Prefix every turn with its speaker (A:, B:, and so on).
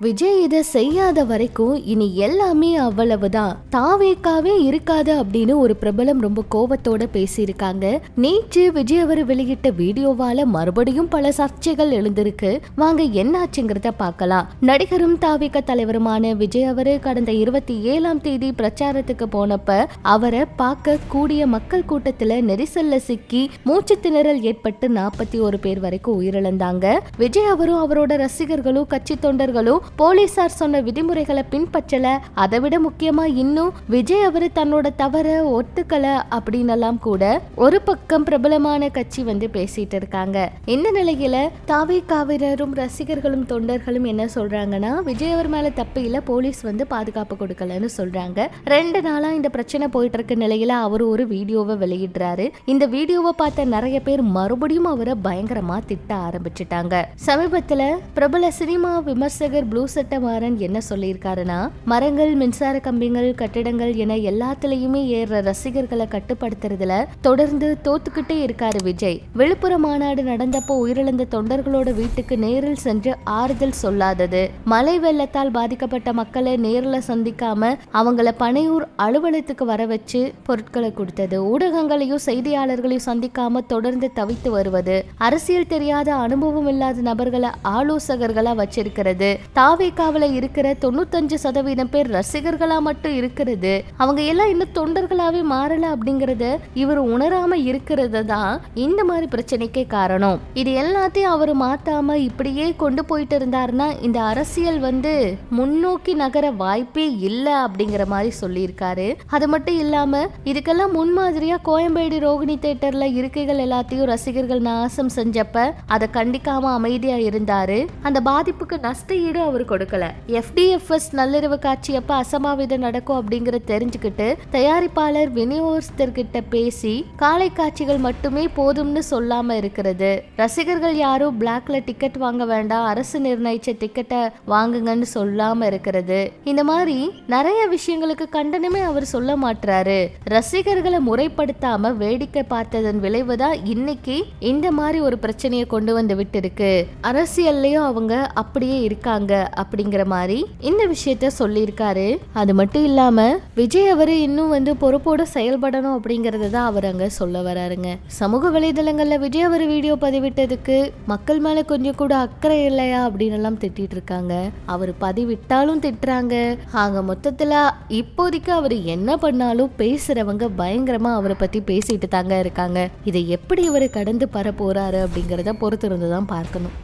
A: விஜய் இதை செய்யாத வரைக்கும் இனி எல்லாமே அவ்வளவுதான். தாவேக்காவே இருக்காது அப்படின்னு ஒரு பிரபலம் ரொம்ப கோபத்தோட பேசியிருக்காங்க. நேற்று விஜய் அவர் வெளியிட்ட வீடியோவால மறுபடியும் பல சர்ச்சைகள் எழுந்திருக்கு. வாங்க என்னாச்சுங்கிறத பார்க்கலாம். நடிகரும் தாவேக்க தலைவருமான விஜய் அவரு கடந்த இருபத்தி ஏழாம் தேதி பிரச்சாரத்துக்கு போனப்ப அவரை பார்க்க கூடிய மக்கள் கூட்டத்துல நெரிசல்ல சிக்கி மூச்சு திணறல் ஏற்பட்டு நாற்பத்தி ஒரு பேர் வரைக்கும் உயிரிழந்தாங்க. விஜய் அவரும் அவரோட ரசிகர்களும் கட்சி தொண்டர்களும் போலீசார் சொன்ன விதிமுறைகளை பின்பற்றல. அதை விட முக்கியமா இன்னும் விஜய் அவரு தன்னோட தவற ஒத்துக்கல அப்படின்னு எல்லாம் கூட ஒரு பக்கம் பிரபலமான கட்சி வந்து பேசிட்டு இருக்காங்க. இந்த நிலையில தாவே காவிரரும் ரசிகர்களும் தொண்டர்களும் என்ன சொல்றாங்கன்னா விஜய் அவர் மேல தப்பு இல்ல போலீஸ் வந்து பாதுகாப்பு கொடுக்கலன்னு சொல்றாங்க. ரெண்டு நாளா இந்த பிரச்சனை போயிட்டு இருக்க நிலையில அவர் ஒரு வீடியோவை வெளியிடுறாரு. இந்த வீடியோவை பார்த்த நிறைய பேர் மறுபடியும் அவரை பயங்கரமா திட்ட ஆரம்பிச்சிட்டாங்க. சமீபத்துல பிரபல சினிமா விமர்சகர் ப்ளூ சட்டமாறன் என்ன சொல்லியிருக்காருன்னா மரங்கள் மின்சார கம்பிகள் கட்டிடங்கள் என எல்லாத்துலயுமே ஏறுற ரசிகர்களை கட்டுப்படுத்துறதுல தொடர்ந்து தோத்துக்கிட்டே இருக்காரு விஜய். விழுப்புரம் மாநாடு நடந்தப்போ உயிரிழந்த தொண்டர்களோட வீட்டுக்கு நேரில் சென்று ஆறுதல் சொல்லாதது. மழை வெள்ளத்தால் பாதிக்கப்பட்ட மக்களை நேரில் சந்திக்காம அவங்கள பனையூர் அலுவலகத்துக்கு வர வச்சு பொருட்களை கொடுத்தது. ஊடகங்களையும் செய்தியாளர்களையும் சந்திக்காம தொடர்ந்து தவித்து வருவது. அரசியல் தெரியாத அனுபவம் இல்லாத நபர்களை ஆலோசகர்களா வச்சிருக்கிறது. தாவேக்காவில இருக்கிற தொண்ணூத்தஞ்சு சதவீதம் பேர் ரசிகர்களா மட்டும் இருக்கிறது. அவங்க எல்லாம் இன்னும் தொண்டர்களாவே மாறல அப்படிங்கறத இவர் உணராம இருக்கிறது தான் இந்த மாதிரி பிரச்சனைக்கே காரணம். இது எல்லாத்தையும் அவர் மாத்தாம இப்படியே கொண்டு போயிட்டு இருந்தாருன்னா இந்த அரசியல் வந்து முன்னோக்கி நகர வாய்ப்பே இல்லை அப்படிங்கிற மாதிரி சொல்லியிருக்காரு. அது மட்டும் இல்லாம இதுக்கெல்லாம் முன்மாதிரியா கோயம்பேடு ரோகிணி தேட்டர்ல இருக்கைகள் எல்லாத்தையும் ரசிகர்கள் நாசம் செஞ்சப்ப அதை கண்டிக்காம அமைதியா இருந்தாரு. அந்த பாதிப்புக்கு நஷ்ட ஈடு அவர் கொடுக்கல. எஃப்டிஎஃப்எஸ் நள்ளிரவு காட்சி அப்ப அசம்பாவிதம் நடக்கும் அப்படிங்கறத தெரிஞ்சுக்கிட்டு தயாரிப்பாளர் விநியோகஸ்தர்கிட்ட பேசி காலை காட்சிகள் மட்டுமே போதும்னு சொல்லாம இருக்கிறது. ரசிகர்கள் யாரும் பிளாக்ல டிக்கெட் வாங்க வேண்டாம் அரசு நிர்ணயிச்ச டிக்கெட்டை வாங்குங்கன்னு சொல்லாம இருக்கிறது. இந்த மாதிரி நிறைய விஷயங்களுக்கு கண்டனமே அவர் சொல்ல மாட்டாரு ரசிகர்களை முறைப்படுத்தாம வேடிக்கை பார்த்ததன் விளைவுதான் இன்னைக்கு இந்த மாதிரி ஒரு பிரச்சனையை கொண்டு வந்து விட்டு இருக்கு அரசியல்லையும் அவங்க அப்படியே இருக்காங்க. அப்படிங்கிற மாதிரி இந்த விஷயத்த சொல்லியிருக்காரு. அது மட்டும் இல்லாம விஜய் அவரு இன்னும் வந்து பொறுப்போட செயல்படணும் அப்படிங்கறத தான் அவர் அங்க சொல்ல வராருங்க. சமூக வலைதளங்கள்ல விஜய் அவர் வீடியோ பதிவிட்டதுக்கு மக்கள் மேல கொஞ்சம் கூட அக்கறை இல்லையா அப்படின்னு எல்லாம் திட்டிட்டு இருக்காங்க அவர் பதிவிட்டாலும் திட்டுறாங்க. ஆக மொத்தத்துல இப்போதைக்கு அவர் என்ன பண்ணாலும் பேசுறவங்க பயங்கரமா அவரை பத்தி பேசிட்டு தாங்க இருக்காங்க. இதை எப்படி இவர் கடந்து பர போறாரு அப்படிங்கறத பொறுத்திருந்து தான் பார்க்கணும்.